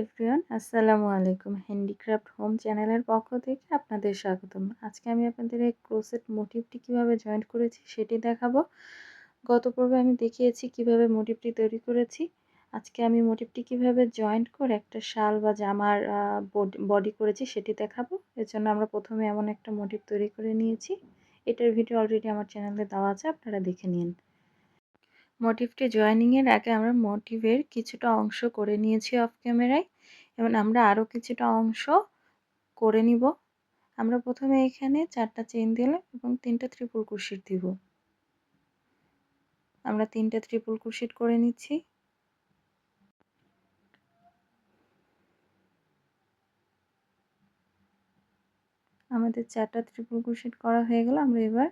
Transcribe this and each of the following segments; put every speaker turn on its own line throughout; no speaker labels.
Everyone, আসসালামু আলাইকুম। Handicraft home চ্যানেলের পক্ষ থেকে আপনাদের স্বাগতম। আজকে আমি আপনাদের এই ক্রোসেট মোটিভটি কীভাবে জয়েন্ট করেছি সেটি দেখাবো। গত পর্বে আমি দেখিয়েছি কীভাবে মোটিভটি তৈরি করেছি। আজকে আমি মোটিভটি কীভাবে জয়েন্ট করে একটা শাল বা জামার বডি করেছি সেটি দেখাবো। এর জন্য আমরা প্রথমে এমন একটা মোটিভ তৈরি করে নিয়েছি। এটার ভিডিও অলরেডি আমার চ্যানেলে দেওয়া আছে, আপনারা দেখে নিন। মোটিভটি জয়েনিংয়ের আগে আমরা মোটিভের কিছুটা অংশ করে নিয়েছি অফ ক্যামেরায় এবং আমরা আরও কিছুটা অংশ করে নিব। আমরা প্রথমে এখানে চারটা চেন দিলাম এবং তিনটা ত্রিপুল কুশিট দিব। আমরা তিনটা ত্রিপুল কুশিট করে নিচ্ছি। আমাদের চারটা ত্রিপুল কুশিট করা হয়ে গেল, আমরা এবার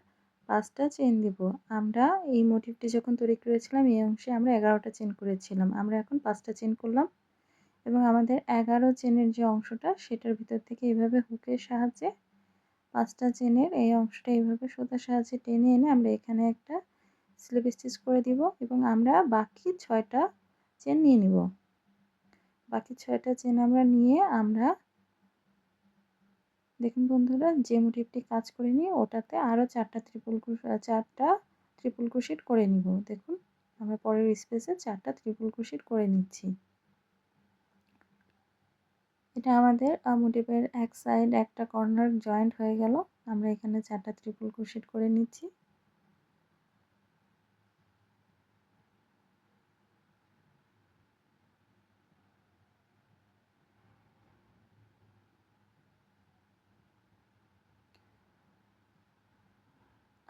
পাঁচটা চেন দিব। আমরা এই মোটিভটি যখন তৈরি করেছিলাম, এই অংশে আমরা এগারোটা চেন করেছিলাম। আমরা এখন পাঁচটা চেন করলাম এবং আমাদের এগারো চেনের যে অংশটা, সেটার ভিতর থেকে এইভাবে হুকের সাহায্যে পাঁচটা চেনের এই অংশটা এইভাবে সুতার সাহায্যে টেনে এনে আমরা এখানে একটা স্লিপ স্টিচ করে দিব এবং আমরা বাকি ছয়টা চেন নিয়ে নিব। বাকি ছয়টা চেন আমরা নিয়ে আমরা দেখুন বন্ধুরা, যে মোটিভটি কাজ করে নিয়ে ওটাতে আরও চারটা ত্রিপুল চারটা ত্রিপুল কুশিট করে নিব। দেখুন, আমরা পরের স্পেসে চারটা ত্রিপুল কুশিট করে নিচ্ছি। এটা আমাদের মোটিভের এক সাইড একটা কর্নার জয়েন্ট হয়ে গেল। আমরা এখানে চারটা ত্রিপুল কুশিট করে নিচ্ছি।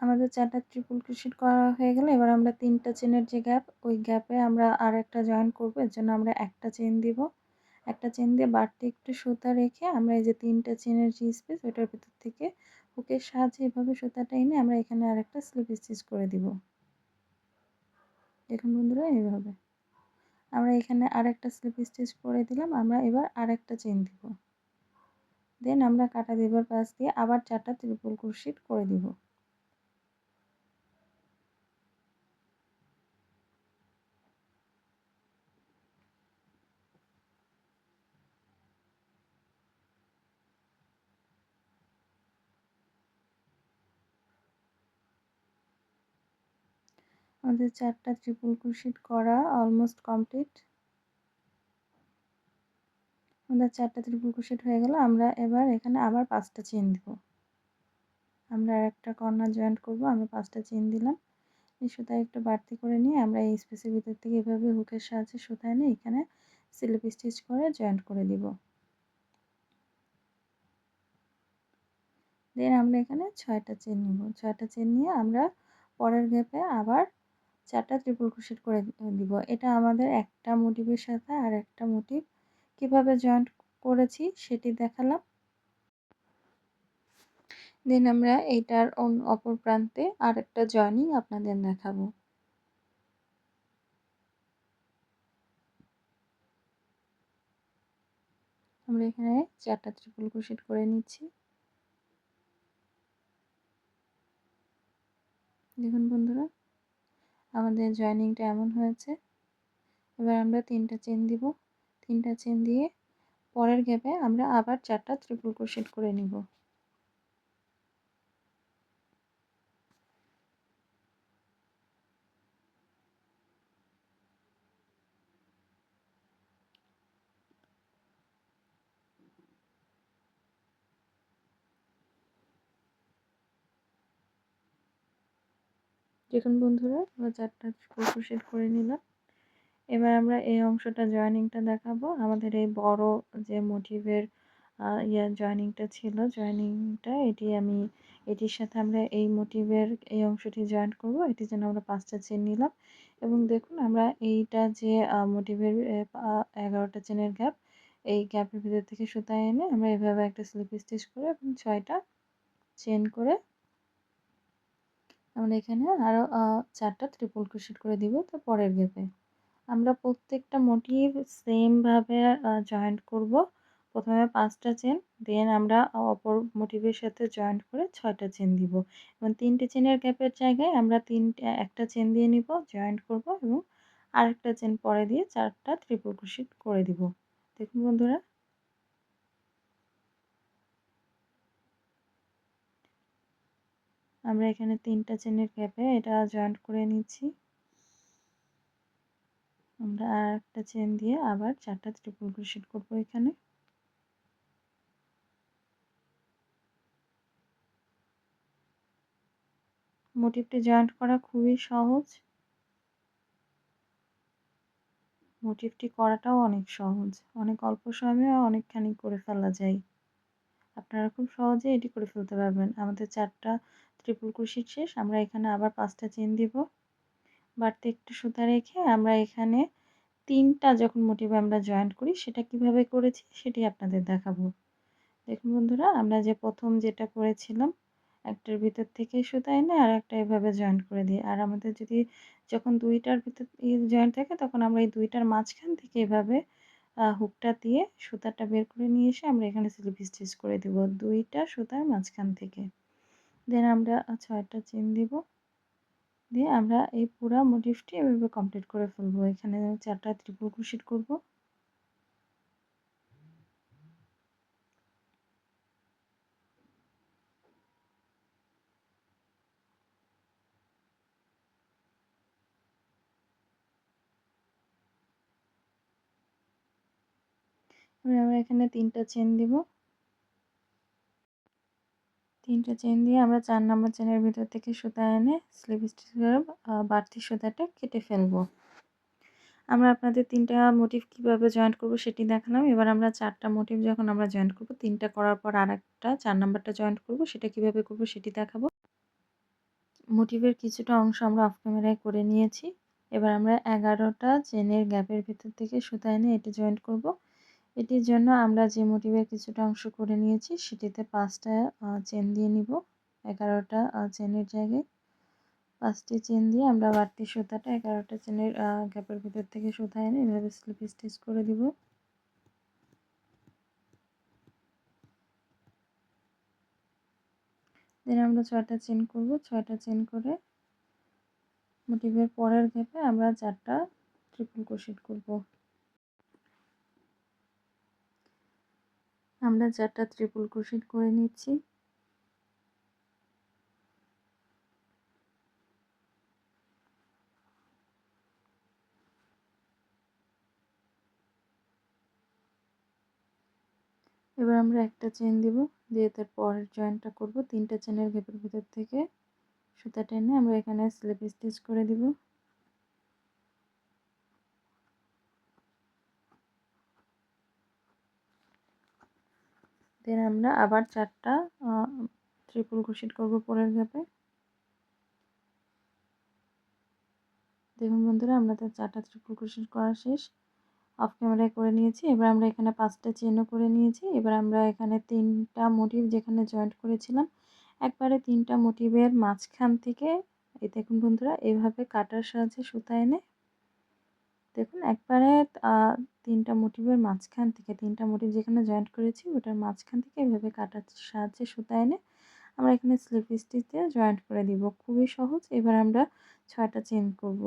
আমাদের চারটা ট্রিপল ক্রোশেট করা হয়ে গেলে এবার আমরা তিনটা চেনের যে গ্যাপ, ওই গ্যাপে আমরা আর একটা জয়েন করব। এর জন্য আমরা একটা চেন দিব। একটা চেন দিয়ে বাড়তি একটু সুতা রেখে আমরা এই যে তিনটা চেনের যে স্পেস ওটার ভিতর থেকে হুকের সাহায্যে এভাবে সুতাটা এনে আমরা এখানে আর একটা স্লিপ স্টিচ করে দিব। দেখুন বন্ধুরা, এইভাবে। আমরা এখানে আর একটা স্লিপ স্টিচ করে দিলাম, আমরা এবার আর একটা চেন দিব। দেন আমরা কাটা দেবার পাশ দিয়ে আবার চারটা ত্রিপুল ক্রোশেট করে দিব। আমাদের চারটা ট্রিপল ক্রোশেট করা অলমোস্ট কমপ্লিট আমাদের চারটা ট্রিপল ক্রোশেট হয়ে গেল, আমরা এবার এখানে আবার পাঁচটা চেন দিব। আমরা একটা কর্নার জয়েন্ট করব, আমরা পাঁচটা চেন দিলাম। এই সুতা একটু বাড়তি করে নিয়ে আমরা এই স্পেসের ভিতর থেকে এভাবে হুকের সাহায্যে সুতা এনে এখানে স্লিপ স্টিচ করে জয়েন্ট করে দিব। দেন আমরা এখানে ছয়টা চেন নিব। ছয়টা চেন নিয়ে আমরা পরের গ্যাপে আবার চারটা ত্রিপুল ক্রোশেট করে দিব। এটা আমাদের একটা মোটিভের সাথে আর একটা মোটিভ। কীভাবে জয়েন্ট করেছি সেটি দেখালাম। দেন আমরা এইটার অপর প্রান্তে আর একটা জয়েনিং আপনাদের দেখাবো। আমরা এখানে চারটা ত্রিপুল ক্রোশেট করে নিচ্ছি। দেখুন বন্ধুরা। আমাদের জয়েনিংটা এমন হয়েছে। এবার আমরা তিনটা চেন দিব। তিনটা চেন দিয়ে পরের গ্যাপে আমরা আবার চারটা ত্রিপুল ক্রোশেট করে নিব। দেখুন বন্ধুরা, আমরা চারটা ক্রোশেট করে নিলাম। এবার আমরা এই অংশটা জয়েনিংটা দেখাবো। আমাদের এই বড় যে মোটিভের ইয়ে জয়েনিংটা ছিল জয়েনিংটা এটি আমি, এটির সাথে আমরা এই মোটিভের এই অংশটি জয়েন করব। এটির জন্য আমরা পাঁচটা চেন নিলাম। এবং দেখুন আমরা এইটা যে মোটিভের এগারোটা চেনের গ্যাপ এই গ্যাপের ভিতর থেকে সুতা এনে আমরা এভাবে একটা স্লিপ স্টিচ করে এবং ছয়টা চেন করে আমরা এখানে আরও চারটা ত্রিপুল ক্রোশেট করে দিব তো পরের গ্যাপে আমরা প্রত্যেকটা মোটিভ সেমভাবে জয়েন্ট করব। প্রথমে পাঁচটা চেন দেন আমরা অপর মোটিভের সাথে জয়েন্ট করে ছয়টা চেন দিব। এবং তিনটে চেনের গ্যাপের জায়গায় আমরা তিনটে, একটা চেন দিয়ে নিব জয়েন্ট করব এবং আরেকটা চেন পরে দিয়ে চারটা ত্রিপুল ক্রোশেট করে দিব। দেখুন বন্ধুরা আমরা এখানে তিনটা চেনের গ্যাপে এটা জয়েন্ট করে নিচ্ছি। আমরা আর একটা চেন দিয়ে আবার চারটা ট্রিপল ক্রোশেট করব এখানে। মোটিভটি জয়েন্ট করা খুবই সহজ। মোটিভটি করাটাও অনেক সহজ। অনেক অল্প সময়ে অনেকখানি করে ফেলা যায়। আপনারা খুব সহজে এটি করে ফেলতে পারবেন। আমাদের চারটা ট্রিপল ক্রোশেট শেষ, আমরা এখানে আবার পাঁচটা চেন দিব। বাড়তে একটু সুতা রেখে আমরা এখানে তিনটা যখন মোটিভ আমরা জয়েন্ট করি, সেটা কীভাবে করেছি সেটি আপনাদের দেখাবো। দেখুন বন্ধুরা, আমরা যে প্রথম যেটা করেছিলাম, একটার ভিতর থেকে সুতা এনে আর একটা এভাবে জয়েন্ট করে দিই। আর আমাদের যদি যখন দুইটার ভিতর জয়েন্ট থাকে, তখন আমরা এই দুইটার মাঝখান থেকে এভাবে হুকটা দিয়ে সুতাটা বের করে নিয়ে এসে আমরা এখানে স্লিপ স্টিচ করে দিব। দুইটা সুতার মাঝখান থেকে। দেন আমরা ছয়টা চেন দিব। দিয়ে আমরা এই পুরা মোটিভটি এভাবে কমপ্লিট করে ফেলব। এখানে চারটা ত্রিপুল ক্রোশেট করব। আমরা এখানে তিনটা চেন দিব। তিনটা চেন দিয়ে আমরা চার নম্বর চেনের ভিতর থেকে সুতা এনে স্লিপ স্টিচ করে বাড়তি সুতাটা কেটে ফেলব। আমরা আপনাদের তিনটা মোটিভ কীভাবে জয়েন্ট করব সেটি দেখালাম। এবার আমরা চারটা মোটিভ যখন আমরা জয়েন্ট করব, তিনটা করার পর আর একটা চার নাম্বারটা জয়েন্ট করব, সেটা কীভাবে করব সেটি দেখাবো। মোটিভের কিছুটা অংশ আমরা অফ ক্যামেরায় করে নিয়েছি। এবার আমরা এগারোটা চেনের গ্যাপের ভিতর থেকে সুতা এনে এটি জয়েন্ট করব। এটির জন্য আমরা যে মোটিভের কিছুটা অংশ করে নিয়েছি, সেটিতে পাঁচটা চেন দিয়ে নিব। এগারোটা চেনের জায়গায় পাঁচটি চেন দিয়ে আমরা বাড়তি সুতাটা এগারোটা চেনের গ্যাপের ভিতর থেকে সুতা এনে এভাবে স্লিপ স্টিচ করে দিব। দেন আমরা ছয়টা চেন করব। ছয়টা চেন করে মোটিভের পরের গ্যাপে আমরা চারটা ট্রিপল ক্রোশেট করব। আমরা চারটা ট্রিপল ক্রোশেট করে নিচ্ছি। এবার আমরা একটা চেন দিব, দিয়ে তার পরের জয়েন্টটা করব। তিনটা চেনের গ্যাপের ভিতর থেকে সুতা টেনে আমরা এখানে স্লিপ স্টিচ করে দিব। দেন আমরা আবার চারটা ট্রিপল ক্রোশেট করব পরের গ্যাপে দেখুন বন্ধুরা, আমরা তার চারটা ট্রিপল ক্রোশেট করা শেষ। অফ ক্যামেরায় করে নিয়েছি, এবার আমরা এখানে পাঁচটা চেনও করে নিয়েছি। এবার আমরা এখানে তিনটা মোটিভ যেখানে জয়েন্ট করেছিলাম, একবারে তিনটা মোটিভের মাঝখান থেকে, এই দেখুন বন্ধুরা, এভাবে কাটার সাহায্যে সুতা এনে দেখুন, একবারে তিনটা মোটিভের মাঝখান থেকে, তিনটা মোটিভ যেখানে জয়েন্ট করেছি, ওটার মাঝখান থেকে এভাবে কাটার সাহায্যে সুতা এনে আমরা এখানে স্লিপ স্টিচ দিয়ে জয়েন্ট করে দিব। খুবই সহজ। এবার আমরা ছয়টা চেন করব।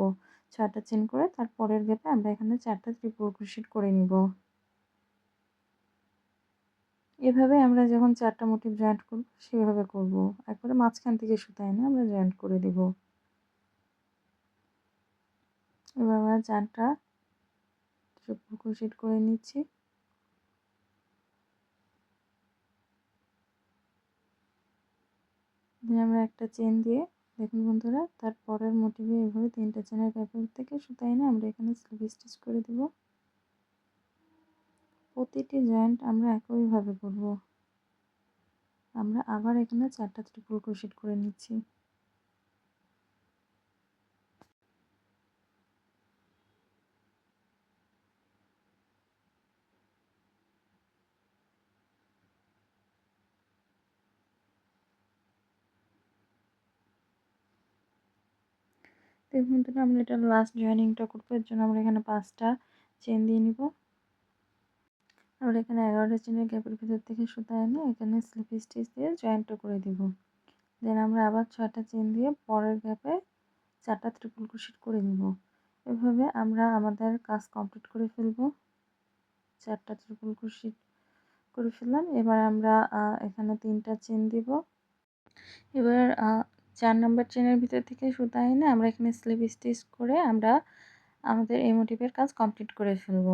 ছয়টা চেন করে তারপরের গ্যাপে আমরা এখানে চারটা ত্রিপুর ক্রোশেট করে নিব। এভাবে আমরা যখন চারটা মোটিভ জয়েন্ট করব, সেভাবে করব। একবারে মাঝখান থেকে সুতা এনে আমরা জয়েন্ট করে দিব। এবার আমরা চারটা ট্রিপল ক্রোশেট করে নিচ্ছি। আমরা একটা চেন দিয়ে, দেখুন বন্ধুরা তারপরের মোটিভে এভাবে তিনটা চেনের গ্যাপের থেকে সুতা এনে আমরা এখানে স্লিপ স্টিচ করে দিব। প্রতিটি জয়েন্ট আমরা একইভাবে করব। আমরা আবার এখানে চারটা ত্রিপুল ক্রোশেট করে নিচ্ছি। দেখুন তো আমরা এটা লাস্ট জয়েনিংটা করব। এর জন্য আমরা এখানে পাঁচটা চেন দিয়ে নিব। আমরা এখানে এগারোটা চেনের গ্যাপের ভিতর থেকে সুতা এনে এখানে স্লিপ স্টিচ দিয়ে জয়েন্টটা করে দিব। দেন আমরা আবার ছয়টা চেন দিয়ে পরের গ্যাপে চারটা ত্রিপুল ক্রোশেট করে নিব। এভাবে আমরা আমাদের কাজ কমপ্লিট করে ফেলব। চারটা ত্রিপুল কুশি করে ফেললাম। এবার আমরা এখানে তিনটা চেন দিব। এবার চার নাম্বার চেনের ভিতর থেকে সুতা এনে আমরা এখানে স্লিপ স্টিচ করে আমরা আমাদের এই মোটিভের কাজ কমপ্লিট করে ফেলব।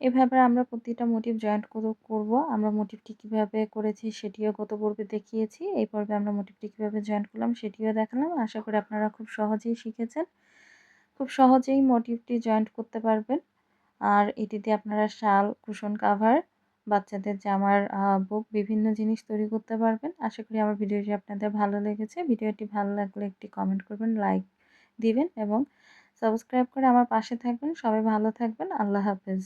এভাবে আমরা প্রতিটা মোটিভ জয়েন্ট করব। আমরা মোটিভটি কীভাবে করেছি সেটিও গত পর্বে দেখিয়েছি। এই পর্বে আমরা মোটিভটি কীভাবে জয়েন্ট করলাম সেটিও দেখালাম। আশা করি আপনারা খুব সহজেই শিখেছেন। খুব সহজেই মোটিভটি জয়েন্ট করতে পারবেন। আর এটিতে আপনারা শাল, কুশন, কাভার বাচ্চাদের জামার বুক বিভিন্ন জিনিস তৈরি করতে পারবেন। আশা করি আমার ভিডিওটি আপনাদের ভালো লেগেছে। ভিডিওটি ভালো লাগলে একটি কমেন্ট করবেন লাইক দিবেন এবং সাবস্ক্রাইব করে আমার পাশে থাকবেন। সবাই ভালো থাকবেন। আল্লাহ হাফেজ।